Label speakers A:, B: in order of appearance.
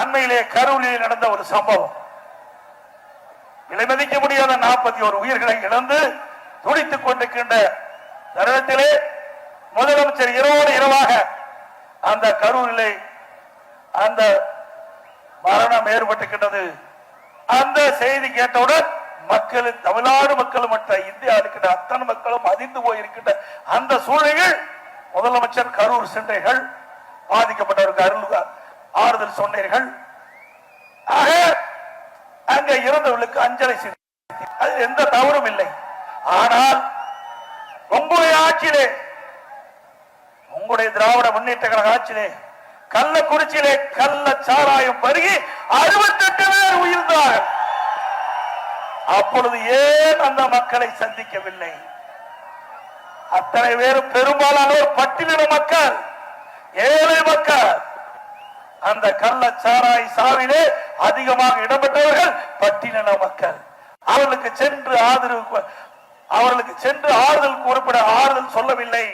A: அண்மையிலே கரூரில் நடந்த ஒரு சம்பவம். விலைமதிக்க முடியாத நாற்பத்தி ஒரு உயிர்களை இழந்து துடித்துக் கொண்டிருக்கின்ற தருணத்திலே முதலமைச்சர் இரவோடு இரவாக அந்த கரூரிலே அந்த மரணம் ஏற்பட்டுகின்றது அந்த செய்தி கேட்டவுடன் மக்கள் தமிழ்நாடு மக்கள் மற்ற இந்தியா இருக்கின்ற அத்தனை மக்களும் அதிர்ந்து போயிருக்கின்ற அந்த சூழ்நிலையில் முதலமைச்சர் கரூர் சென்றைகள் பாதிக்கப்பட்டவருக்கு அருள் ஆறுதல் சொன்னீர்கள். ஆக அங்க இருந்தவர்களுக்கு அஞ்சலி செலுத்தி அது எந்த தவறும் இல்லை. ஆனால் உங்களுடைய ஆட்சியிலே உங்களுடைய திராவிட முன்னேற்ற கழக ஆட்சியிலே கள்ளக்குறிச்சியிலே கள்ள சாராயம் பருகி அறுபத்தெட்டு பேர் உயிர்ந்தார்கள். அப்பொழுது ஏன் அந்த மக்களை சந்திக்கவில்லை? அத்தனை பேரும் பெரும்பாலானோர் பட்டியலின மக்கள். ஏழை அந்த கள்ளச்சாராய் சாவிலே அதிகமாக இடம்பெற்றவர்கள் பட்டியலின மக்கள். அவர்களுக்கு சென்று ஆதரவு அவர்களுக்கு சென்று ஆறுதல் கூறப்பட ஆறுதல் சொல்லவில்லை.